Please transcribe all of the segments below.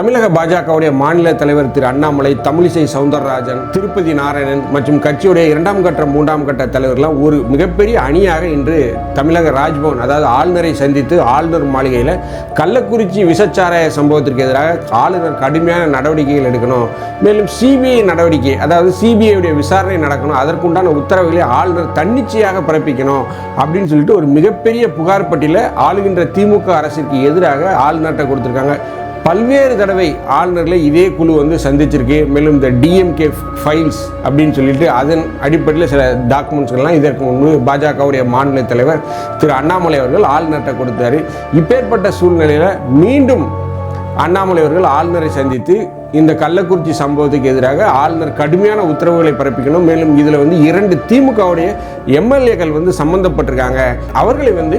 தமிழக பாஜகவுடைய மாநில தலைவர் திரு அண்ணாமலை தமிழிசை சவுந்தரராஜன் திருப்பதி நாராயணன் மற்றும் கட்சியுடைய இரண்டாம் கட்ட மூன்றாம் கட்ட தலைவர்கள்லாம் ஒரு மிகப்பெரிய அணியாக இன்று தமிழக ராஜ்பவன் அதாவது ஆளுநரை சந்தித்து ஆளுநர் மாளிகையில் கள்ளக்குறிச்சி விசச்சாராய சம்பவத்திற்கு எதிராக ஆளுநர் கடுமையான நடவடிக்கைகள் எடுக்கணும். மேலும் சிபிஐ நடவடிக்கை அதாவது சிபிஐடைய விசாரணை நடக்கணும். அதற்குண்டான உத்தரவுகளை ஆளுநர் தன்னிச்சையாக பிறப்பிக்கணும் அப்படின்னு சொல்லிட்டு ஒரு மிகப்பெரிய புகார் பட்டியலை ஆளுகின்ற திமுக அரசிற்கு எதிராக ஆளுநர்கிட்ட கொடுத்துருக்காங்க. பல்வேறு தடவை ஆளுநர்களை இதே குழு வந்து சந்திச்சிருக்கு. மேலும் இந்த டிஎம்கே ஃபைல்ஸ் அப்படின்னு சொல்லிட்டு அதன் அடிப்படையில் சில டாக்குமெண்ட்ஸ்கள்லாம் இதற்கு முன்பு பாஜகவுடைய மாநில தலைவர் திரு அண்ணாமலை அவர்கள் ஆளுநர்கிட்ட கொடுத்தாரு. இப்பேற்பட்ட சூழ்நிலையில் மீண்டும் அண்ணாமலை அவர்கள் ஆளுநரை சந்தித்து இந்த கள்ளக்குறிச்சி சம்பவத்துக்கு எதிராக ஆளுநர் கடுமையான உத்தரவுகளை பிறப்பிக்கணும். மேலும் இதில் வந்து இரண்டு திமுகவுடைய எம்எல்ஏக்கள் வந்து சம்பந்தப்பட்டிருக்காங்க. அவர்களை வந்து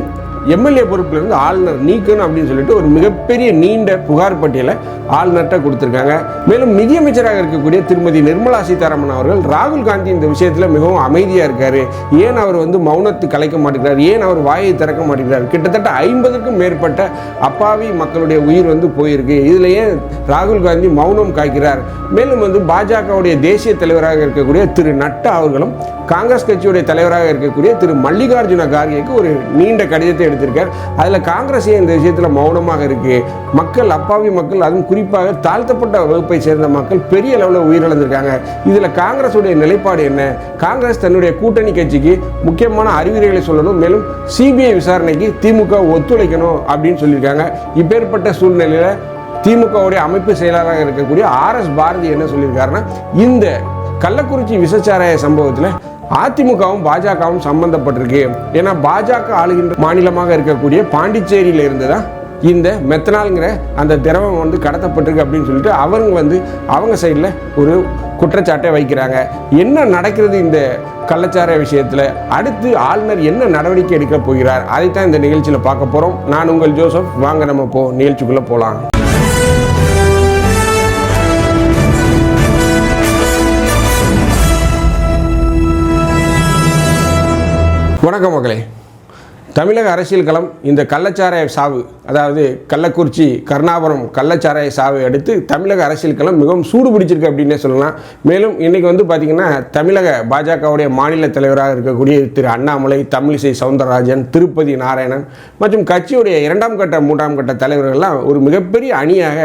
எம்எல்ஏ பொறுப்பிலிருந்து ஆளுநர் நீக்கணும் அப்படின்னு சொல்லிட்டு ஒரு மிகப்பெரிய நீண்ட புகார் பட்டியலை ஆளுநர்கிட்ட கொடுத்துருக்காங்க. மேலும் நிதியமைச்சராக இருக்கக்கூடிய திருமதி நிர்மலா சீதாராமன் அவர்கள் ராகுல் காந்தி இந்த விஷயத்தில் மிகவும் அமைதியாக இருக்கார். ஏன் அவர் வந்து மௌனத்தை கலைக்க மாட்டேங்கிறார்? ஏன் அவர் வாயை திறக்க மாட்டேங்கிறார்? கிட்டத்தட்ட ஐம்பதுக்கும் மேற்பட்ட அப்பாவி மக்களுடைய உயிர் வந்து போயிருக்கு. இதில் ஏன் ராகுல் காந்தி மௌனம் காய்க்கிறார்? மேலும் வந்து பாஜகவுடைய தேசிய தலைவராக இருக்கக்கூடிய திரு நட்டா அவர்களும் காங்கிரஸ் கட்சியுடைய தலைவராக இருக்கக்கூடிய திரு மல்லிகார்ஜுன கார்கேக்கு ஒரு நீண்ட கடிதத்தை எடுத்திருக்கார். அதில் காங்கிரஸ் ஏன் இந்த விஷயத்தில் மௌனமாக இருக்கு? மக்கள் அப்பாவி மக்கள் அதுவும் குறிப்பாக தாழ்த்தப்பட்ட வகுப்பை சேர்ந்த மக்கள் பெரிய அளவில் உயிரிழந்திருக்காங்க. இதில் காங்கிரஸுடைய நிலைப்பாடு என்ன? காங்கிரஸ் தன்னுடைய கூட்டணி கட்சிக்கு முக்கியமான அறிவுரைகளை சொல்லணும். மேலும் சிபிஐ விசாரணைக்கு திமுக ஒத்துழைக்கணும் அப்படின்னு சொல்லியிருக்காங்க. இப்பேற்பட்ட சூழ்நிலையில் திமுகவுடைய அமைப்பு செயலாளராக இருக்கக்கூடிய ஆர் எஸ் பாரதி என்ன சொல்லியிருக்காருன்னா இந்த கள்ளக்குறிச்சி விசச்சாராய சம்பவத்தில் அதிமுகவும் பாஜகவும் சம்பந்தப்பட்டிருக்கு. ஏன்னா பாஜக ஆளுகின்ற மாநிலமாக இருக்கக்கூடிய பாண்டிச்சேரியில் இருந்து தான் இந்த மெத்தனால்ங்கிற அந்த திரவம் வந்து கடத்தப்பட்டிருக்கு அப்படின்னு சொல்லிட்டு அவங்க வந்து அவங்க சைடில் ஒரு குற்றச்சாட்டை வைக்கிறாங்க. என்ன நடக்கிறது இந்த கள்ளச்சார விஷயத்தில்? அடுத்து ஆளுநர் என்ன நடவடிக்கை எடுக்க போகிறார்? அதைத்தான் இந்த நிகழ்ச்சியில் பார்க்க போகிறோம் நான் உங்கள் ஜோசப். வாங்க நம்ம போ நிகழ்ச்சிக்குள்ளே போகலாம் வணக்கம் மக்களே. தமிழக அரசியல் களம் இந்த கள்ளச்சாராய சாவு அதாவது கள்ளக்குறிச்சி கருணாபுரம் கள்ளச்சாராய சாவை அடுத்து தமிழக அரசியல் களம் மிகவும் சூடு பிடிச்சிருக்கு அப்படின்னே சொல்லலாம். மேலும் இன்றைக்கி வந்து பார்த்திங்கன்னா தமிழக பாஜகவுடைய மாநில தலைவராக இருக்கக்கூடிய திரு அண்ணாமலை தமிழிசை சவுந்தரராஜன் திருப்பதி நாராயணன் மற்றும் கட்சியுடைய இரண்டாம் கட்ட மூன்றாம் கட்ட தலைவர்கள்லாம் ஒரு மிகப்பெரிய அணியாக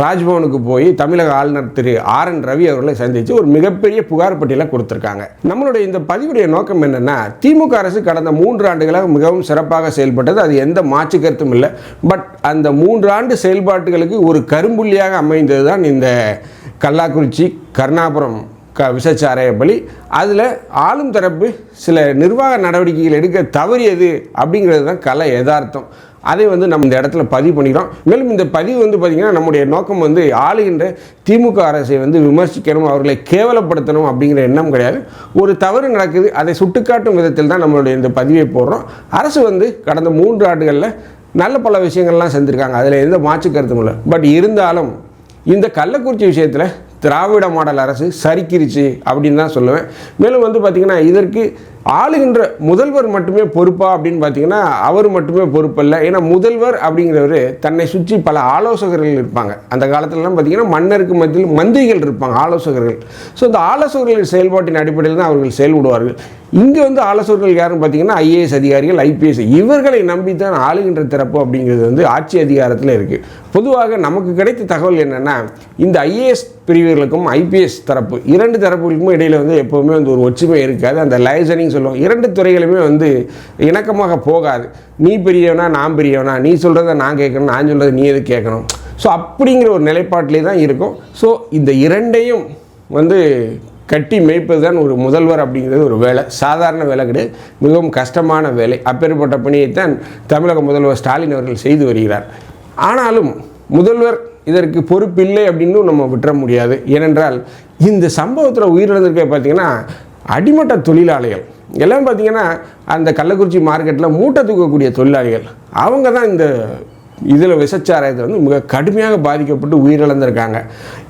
ராஜ்பவனுக்கு போய் தமிழக ஆளுநர் திரு ஆர் என் ரவி அவர்களை சந்தித்து ஒரு மிகப்பெரிய புகார் பட்டியலை கொடுத்துருக்காங்க. நம்மளுடைய இந்த பதிவுடைய நோக்கம் என்னென்னா திமுக அரசு கடந்த மூன்று ஆண்டுகளாக மிகவும் சிறப்பாக செயல்பட்டது. அது எந்த மாற்று கருத்தும் இல்லை. பட் அந்த மூன்று ஆண்டு செயல்பாட்டுகளுக்கு ஒரு கரும்புள்ளியாக அமைந்தது தான் இந்த கல்லாக்குறிச்சி கருணாபுரம் க விசச்சாரைய பலி அதில் ஆளும் தரப்பு சில நிர்வாக நடவடிக்கைகள் எடுக்க தவறியது அப்படிங்கிறது தான் கலை யதார்த்தம். அதை வந்து நம்ம இந்த இடத்துல பதிவு பண்ணிக்கிறோம். மேலும் இந்த பதிவு வந்து பார்த்திங்கன்னா நம்முடைய நோக்கம் வந்து ஆளுகின்ற திமுக அரசை வந்து விமர்சிக்கணும் அவர்களை கேவலப்படுத்தணும் அப்படிங்கிற எண்ணம் கிடையாது. ஒரு தவறு நடக்குது அதை சுட்டுக்காட்டும் விதத்தில் தான் நம்மளுடைய இந்த பதிவை போடுறோம். அரசு வந்து கடந்த மூன்று ஆண்டுகளில் நல்ல பல விஷயங்கள்லாம் செஞ்சுருக்காங்க. அதில் எந்த மாற்று கருத்தும் இல்லை. பட் இருந்தாலும் இந்த கள்ளக்குறிச்சி விஷயத்தில் திராவிட மாடல் அரசு சரிக்கிருச்சு அப்படின்னு தான் சொல்லுவேன். மேலும் வந்து பார்த்திங்கன்னா இதற்கு ஆளுகின்ற முதல்வர் மட்டுமே பொறுப்பா அப்படின்னு பார்த்தீங்கன்னா அவர் மட்டுமே பொறுப்பல்ல. ஏன்னா முதல்வர் அப்படிங்கிறவர் தன்னை சுற்றி பல ஆலோசகர்கள் இருப்பாங்க. அந்த காலத்துலலாம் பார்த்தீங்கன்னா மன்னருக்கு மத்தியில் மந்திரிகள் இருப்பாங்க ஆலோசகர்கள். ஸோ இந்த ஆலோசகர்கள் செயல்பாட்டின் அடிப்படையில் தான் அவர்கள் செயல்படுவார்கள். இங்கே வந்து ஆலோசகர்கள் யாருன்னு பார்த்தீங்கன்னா ஐஏஎஸ் அதிகாரிகள் ஐபிஎஸ். இவர்களை நம்பி தான் ஆளுகின்ற திறப்பு அப்படிங்கிறது வந்து ஆட்சி அதிகாரத்தில் இருக்குது பொதுவாக நமக்கு கிடைத்த தகவல் என்னென்னா இந்த ஐஏஎஸ் பிரிவுகளுக்கும் ஐபிஎஸ் தரப்பு இரண்டு தரப்புகளுக்கும் இடையில் வந்து எப்போவுமே வந்து ஒரு ஒற்றுமை இருக்காது. அந்த லைசனிங் சொல்லுவோம் இரண்டு துறைகளுமே வந்து இணக்கமாக போகாது. நீ பெரியவனா நான் பெரியவனா நீ சொல்கிறத நான் கேட்கணும் நான் சொல்கிறத நீ எது கேட்கணும். ஸோ அப்படிங்கிற ஒரு நிலைப்பாட்டிலே தான் இருக்கும். ஸோ இந்த இரண்டையும் வந்து கட்டி மேய்ப்பது தான் ஒரு முதல்வர் அப்படிங்கிறது ஒரு வேலை. சாதாரண வேலை கிடையாது. மிகவும் கஷ்டமான வேலை. அப்பேற்பட்ட பணியைத்தான் தமிழக முதல்வர் ஸ்டாலின் அவர்கள் செய்து வருகிறார். ஆனாலும் முதல்வர் இதற்கு பொறுப்பில்லை அப்படின்னு நம்ம விட்டுற முடியாது. ஏனென்றால் இந்த சம்பவத்தில் உயிரிழந்திருக்க பார்த்தீங்கன்னா அடிமட்ட தொழிலாளிகள் எல்லாம் பார்த்தீங்கன்னா அந்த கள்ளக்குறிச்சி மார்க்கெட்டில் மூட்டை தூக்கக்கூடிய தொழிலாளிகள். அவங்க தான் இந்த இதில் விஷச்சாராயத்தில் வந்து மிக கடுமையாக பாதிக்கப்பட்டு உயிரிழந்திருக்காங்க.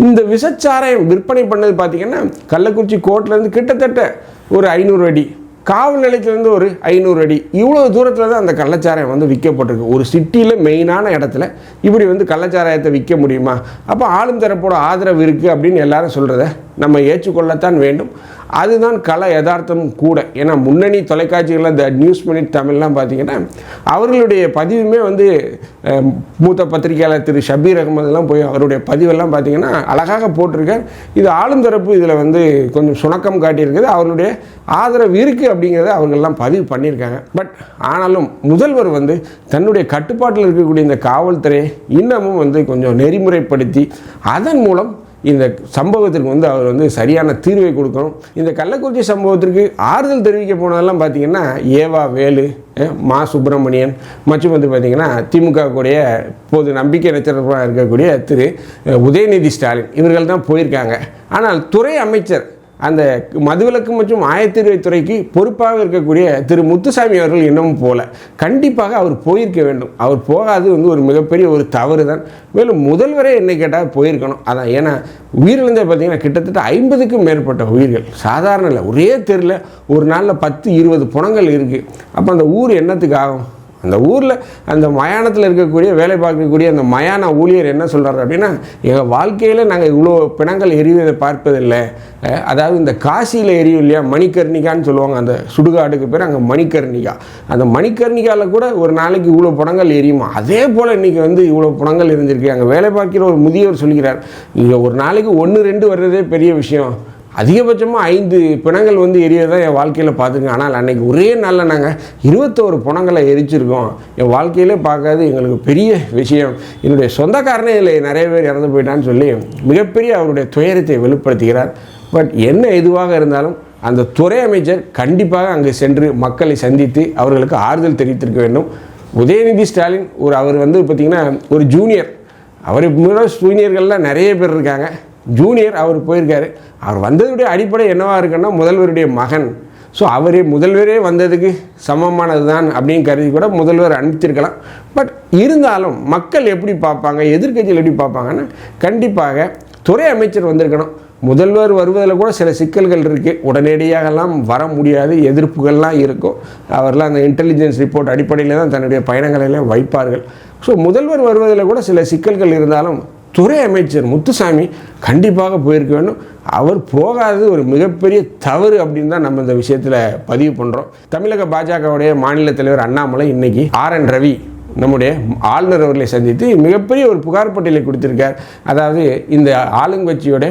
இந்த விஷச்சாராயம் விற்பனை பண்ணது பார்த்திங்கன்னா கள்ளக்குறிச்சி கோர்ட்லேருந்து கிட்டத்தட்ட ஒரு ஐநூறு அடி காவல் நிலையத்துலேருந்து ஒரு ஐநூறு அடி. இவ்வளோ தூரத்தில் தான் அந்த கள்ளச்சாராயம் வந்து விற்கப்பட்டிருக்கு. ஒரு சிட்டியில் மெயினான இடத்துல இப்படி வந்து கள்ளச்சாராயத்தை விற்க முடியுமா? அப்போ ஆளும் தரப்போட ஆதரவு இருக்குது அப்படின்னு எல்லாரும் சொல்கிறத நம்ம ஏற்றுக்கொள்ளத்தான் வேண்டும். அதுதான் கல யதார்த்தம் கூட. ஏன்னா முன்னணி தொலைக்காட்சிகளில் த நியூஸ் மினிட் தமிழ்லாம் பார்த்தீங்கன்னா அவர்களுடைய பதிவுமே வந்து மூத்த பத்திரிகையாளர் திரு ஷபீர் அகமதுலாம் போய் அவருடைய பதிவெல்லாம் பார்த்தீங்கன்னா அழகாக போட்டிருக்கார். இது ஆளும் தரப்பு இதில் வந்து கொஞ்சம் சுணக்கம் காட்டியிருக்குது. அவர்களுடைய ஆதரவு இருக்குது அப்படிங்கிறத அவர்கள்லாம் பதிவு பண்ணியிருக்காங்க. பட் ஆனாலும் முதல்வர் வந்து தன்னுடைய கட்டுப்பாட்டில் இருக்கக்கூடிய இந்த காவல்துறையை இன்னமும் வந்து கொஞ்சம் நெறிமுறைப்படுத்தி அதன் மூலம் இந்த சம்பவத்திற்கு வந்து அவர் வந்து சரியான தீர்வை கொடுக்கணும். இந்த கள்ளக்குறிச்சி சம்பவத்திற்கு ஆறுதல் தெரிவிக்க போனதெல்லாம் பார்த்தீங்கன்னா ஏவா வேலு மா சுப்பிரமணியன் மற்றும் வந்து பார்த்திங்கன்னா திமுக கூடிய பொது நம்பிக்கை நட்சத்திரமாக இருக்கக்கூடிய திரு உதயநிதி ஸ்டாலின் இவர்கள் தான் போயிருக்காங்க. ஆனால் துறை அமைச்சர் அந்த மதுவிலக்கு மற்றும் ஆயத்தீர்வைத்துறைக்கு பொறுப்பாக இருக்கக்கூடிய திரு முத்துசாமி அவர்கள் இன்னமும் போல. கண்டிப்பாக அவர் போயிருக்க வேண்டும். அவர் போகாது வந்து ஒரு மிகப்பெரிய ஒரு தவறு தான். மேலும் முதல்வரே என்னை கேட்டால் போயிருக்கணும். அதான் ஏன்னா உயிரிழந்த பார்த்தீங்கன்னா கிட்டத்தட்ட ஐம்பதுக்கும் மேற்பட்ட உயிர்கள். சாதாரண இல்லை. ஒரே தெருவில் ஒரு நாளில் பத்து இருபது புணங்கள் இருக்குது அப்போ அந்த ஊர் என்னத்துக்கு ஆகும்? அந்த ஊரில் அந்த மயானத்தில் இருக்கக்கூடிய வேலை பார்க்கக்கூடிய அந்த மயான ஊழியர் என்ன சொல்கிறார் அப்படின்னா எங்கள் வாழ்க்கையில் நாங்கள் இவ்வளோ பிணங்கள் எரிவதை பார்ப்பதில்லை. அதாவது இந்த காசியில் எரியும் இல்லையா மணிக்கர்ணிகான்னு சொல்லுவாங்க. அந்த சுடுகாடுக்கு பேர் அங்கே மணிக்கர்ணிகா. அந்த மணிக்கர்ணிகாவில் கூட ஒரு நாளைக்கு இவ்வளோ பணங்கள் எரியுமா? அதே போல் இன்றைக்கி வந்து இவ்வளோ பணங்கள் இருந்திருக்கு அங்கே வேலை பார்க்கிற ஒரு முதியவர் சொல்கிறார் இங்கே ஒரு நாளைக்கு ஒன்று ரெண்டு வர்றதே பெரிய விஷயம். அதிகபட்சமாக ஐந்து பிணங்கள் வந்து எரியதான் என் வாழ்க்கையில் பார்த்துருக்கேன் ஆனால் அன்றைக்கி ஒரே நாளில் நாங்கள் இருபத்தோரு பிணங்களை எரிச்சிருக்கோம். என் வாழ்க்கையிலே பார்க்காது எங்களுக்கு பெரிய விஷயம். என்னுடைய சொந்தக்காரனே இல்லை நிறைய பேர் இறந்து போயிட்டான்னு சொல்லி மிகப்பெரிய அவருடைய துயரத்தை வெளிப்படுத்துகிறார். பட் என்ன எதுவாக இருந்தாலும் அந்த துறை அமைச்சர் கண்டிப்பாக அங்கு சென்று மக்களை சந்தித்து அவர்களுக்கு ஆறுதல் தெரிவித்திருக்க வேண்டும். உதயநிதி ஸ்டாலின் ஒரு அவர் வந்து பார்த்திங்கன்னா ஒரு ஜூனியர் அவர் முன்னாடி ஜூனியர்கள்லாம் நிறைய பேர் இருக்காங்க. ஜூனியர் அவர் போயிருக்காரு. அவர் வந்ததுடைய அடிப்படை என்னவாக இருக்குன்னா முதல்வருடைய மகன். ஸோ அவரே முதல்வரே வந்ததுக்கு சமமானது தான் அப்படின்னு கருதி கூட முதல்வர் அனுப்பிச்சிருக்கலாம் பட் இருந்தாலும் மக்கள் எப்படி பார்ப்பாங்க எதிர்க்கட்சிகள் எப்படி பார்ப்பாங்கன்னா கண்டிப்பாக துறை அமைச்சர் வந்திருக்கணும். முதல்வர் வருவதில் கூட சில சிக்கல்கள் இருக்குது உடனடியாகலாம் வர முடியாது. எதிர்ப்புகள்லாம் இருக்கும். அவர்லாம் அந்த இன்டெலிஜென்ஸ் ரிப்போர்ட் அடிப்படையில் தான் தன்னுடைய பயணங்களை எல்லாம் வைப்பார்கள். ஸோ முதல்வர் வருவதில் கூட சில சிக்கல்கள் இருந்தாலும் துறை அமைச்சர் முத்துசாமி கண்டிப்பாக போயிருக்க வேண்டும். அவர் போகாதது ஒரு மிகப்பெரிய தவறு அப்படின்னு தான் நம்ம இந்த விஷயத்தில் பதிவு பண்ணுறோம் தமிழக பாஜகவுடைய மாநில தலைவர் அண்ணாமலை இன்னைக்கு ஆர் என் ரவி நம்முடைய ஆளுநர் அவர்களை சந்தித்து மிகப்பெரிய ஒரு புகார் பட்டியலை கொடுத்திருக்கார். அதாவது இந்த ஆளுங்கட்சியோட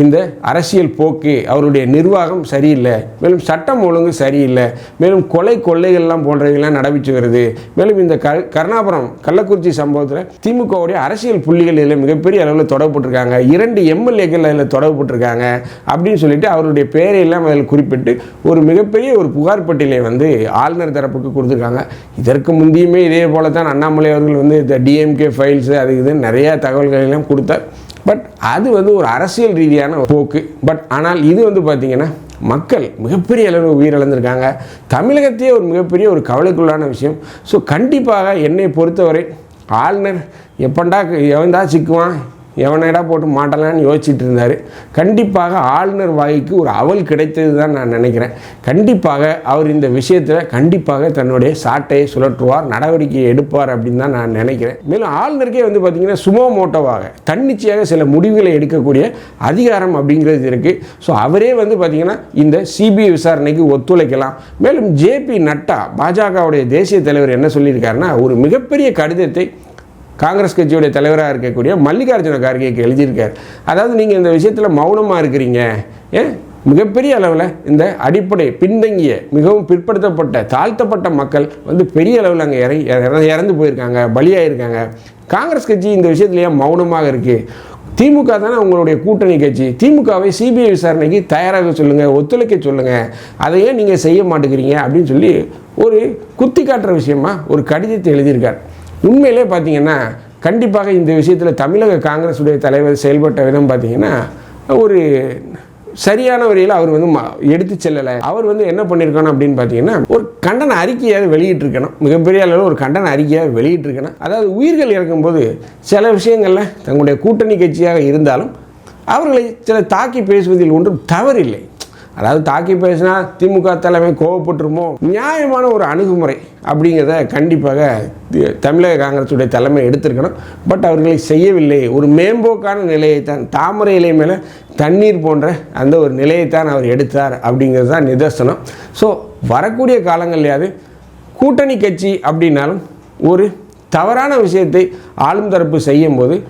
இந்த அரசியல் போக்கு அவருடைய நிர்வாகம் சரியில்லை. மேலும் சட்டம் ஒழுங்கு சரியில்லை. மேலும் கொலை கொள்ளைகள்லாம் போன்றவைகள்லாம் நடைபெற்று வருது. மேலும் இந்த க கருணாபுரம் கள்ளக்குறிச்சி சம்பவத்தில் திமுகவுடைய அரசியல் புள்ளிகள் இதில் மிகப்பெரிய அளவில் தொடரப்பட்டிருக்காங்க. இரண்டு எம்எல்ஏக்கள் அதில் தொடரப்பட்டிருக்காங்க அப்படின்னு சொல்லிட்டு அவருடைய பெயரையெல்லாம் அதில் குறிப்பிட்டு ஒரு மிகப்பெரிய ஒரு புகார் பட்டியலை வந்து ஆளுநர் தரப்புக்கு கொடுத்துருக்காங்க. இதற்கு முந்தியுமே இதே போல தான் அண்ணாமலை அவர்கள் வந்து இந்த டிஎம்கே ஃபைல்ஸு அது இதுன்னு நிறையா தகவல்கள் எல்லாம் கொடுத்தார். பட் அது வந்து ஒரு அரசியல் ரீதியான போக்கு. பட் ஆனால் இது வந்து பார்த்திங்கன்னா மக்கள் மிகப்பெரிய அளவு உயிரிழந்திருக்காங்க. தமிழகத்தையே ஒரு மிகப்பெரிய ஒரு கவலைக்குள்ளான விஷயம். ஸோ கண்டிப்பாக என்னை பொறுத்தவரை ஆளுநர் எப்பண்டா எவன்டா சிக்குவான்? எவனடா போட்டு மாட்டலான்னு யோசிச்சுட்டு இருந்தார். கண்டிப்பாக ஆளுநர் வாய்க்கு ஒரு அவல் கிடைத்தது தான் நான் நினைக்கிறேன். கண்டிப்பாக அவர் இந்த விஷயத்தில் கண்டிப்பாக தன்னுடைய சாட்டையை சுழற்றுவார் நடவடிக்கை எடுப்பார் அப்படின்னு தான் நான் நினைக்கிறேன். மேலும் ஆளுநருக்கே வந்து பார்த்திங்கன்னா சுமோ மோட்டோவாக தன்னிச்சையாக சில முடிவுகளை எடுக்கக்கூடிய அதிகாரம் அப்படிங்கிறது இருக்குது ஸோ அவரே வந்து பார்த்திங்கன்னா இந்த சிபிஐ விசாரணைக்கு ஒத்துழைக்கலாம். மேலும் ஜேபி நட்டா பாஜகவுடைய தேசிய தலைவர் என்ன சொல்லியிருக்காருன்னா ஒரு மிகப்பெரிய கடிதத்தை காங்கிரஸ் கட்சியுடைய தலைவராக இருக்கக்கூடிய மல்லிகார்ஜுன கார்கேக்கு எழுதியிருக்கார். அதாவது நீங்கள் இந்த விஷயத்தில் மௌனமாக இருக்கிறீங்க. ஏன் மிகப்பெரிய அளவில் இந்த அடிப்படை பின்தங்கிய மிகவும் பிற்படுத்தப்பட்ட தாழ்த்தப்பட்ட மக்கள் வந்து பெரிய அளவில் அங்கே இறங்கி இற- இறந்து போயிருக்காங்க பலியாயிருக்காங்க. காங்கிரஸ் கட்சி இந்த விஷயத்துல ஏன் மௌனமாக இருக்குது திமுக தானே உங்களுடைய கூட்டணி கட்சி. திமுகவை சிபிஐ விசாரணைக்கு தயாராக சொல்லுங்கள் ஒத்துழைக்க சொல்லுங்கள் அதை ஏன் நீங்கள் செய்ய மாட்டேங்கிறீங்க அப்படின்னு சொல்லி ஒரு குத்தி காட்டுற விஷயமா ஒரு கடிதத்தை எழுதியிருக்கார். உண்மையிலே பார்த்தீங்கன்னா கண்டிப்பாக இந்த விஷயத்தில் தமிழக காங்கிரஸுடைய தலைவர் செயல்பட்ட விதம் பார்த்தீங்கன்னா ஒரு சரியான வழியில் அவர் வந்து ம- எடுத்து செல்லலை. அவர் வந்து என்ன பண்ணியிருக்கணும் அப்படின்னு பார்த்தீங்கன்னா ஒரு கண்டன அறிக்கையாக வெளியிட்டிருக்கணும். மிகப்பெரிய அளவில் ஒரு கண்டன அறிக்கையாக வெளியிட்டிருக்கணும். அதாவது உயிர்கள் இறக்கும்போது சில விஷயங்களில் தங்களுடைய கூட்டணி கட்சியாக இருந்தாலும் அவர்களை சில தாக்கி பேசுவதில் ஒன்றும் தவறில்லை. அதாவது தாக்கி பேசினா திமுக தலைமை கோவப்பட்டுருமோ? நியாயமான ஒரு அணுகுமுறை அப்படிங்கிறத கண்டிப்பாக தி- தமிழக காங்கிரஸுடைய தலைமை எடுத்திருக்கணும். பட் அவர்களை செய்யவில்லை. ஒரு மேம்போக்கான நிலையை தான் தாமரை இலை மேலே தண்ணீர் போன்ற அந்த ஒரு நிலையைத்தான் அவர் எடுத்தார் அப்படிங்கிறது தான் நிதர்சனம். ஸோ வரக்கூடிய காலங்கள்லையாவது கூட்டணி கட்சி அப்படின்னாலும் ஒரு தவறான விஷயத்தை ஆளும் தரப்பு செய்யும்போது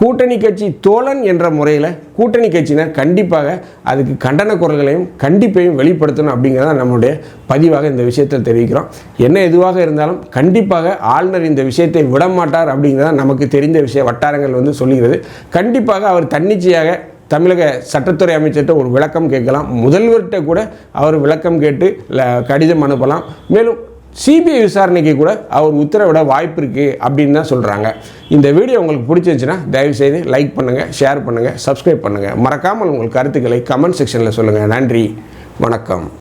கூட்டணி கட்சி தோழன் என்ற முறையில் கூட்டணி கட்சியினர் கண்டிப்பாக அதுக்கு கண்டன குரல்களையும் கண்டிப்பையும் வெளிப்படுத்தணும் அப்படிங்கிறத நம்மளுடைய பதிவாக இந்த விஷயத்தை தெரிவிக்கிறோம். என்ன எதுவாக இருந்தாலும் கண்டிப்பாக ஆளுநர் இந்த விஷயத்தை விடமாட்டார் அப்படிங்கிறத நமக்கு தெரிந்த விஷய வட்டாரங்கள் வந்து சொல்லுகிறது. கண்டிப்பாக அவர் தன்னிச்சையாக தமிழக சட்டத்துறை அமைச்சர்கிட்ட ஒரு விளக்கம் கேட்கலாம். முதல்வர்கிட்ட கூட அவர் விளக்கம் கேட்டு கடிதம் அனுப்பலாம். மேலும் சிபிஐ விசாரணைக்கு கூட அவர் உத்தரவிட வாய்ப்பு இருக்குது அப்படின்னு தான் சொல்கிறாங்க இந்த வீடியோ உங்களுக்கு பிடிச்சிருந்துச்சுன்னா தயவுசெய்து லைக் பண்ணுங்கள் ஷேர் பண்ணுங்கள் சப்ஸ்கிரைப் பண்ணுங்கள் மறக்காமல் உங்கள் கருத்துக்களை கமெண்ட் செக்ஷனில் சொல்லுங்கள் நன்றி வணக்கம்.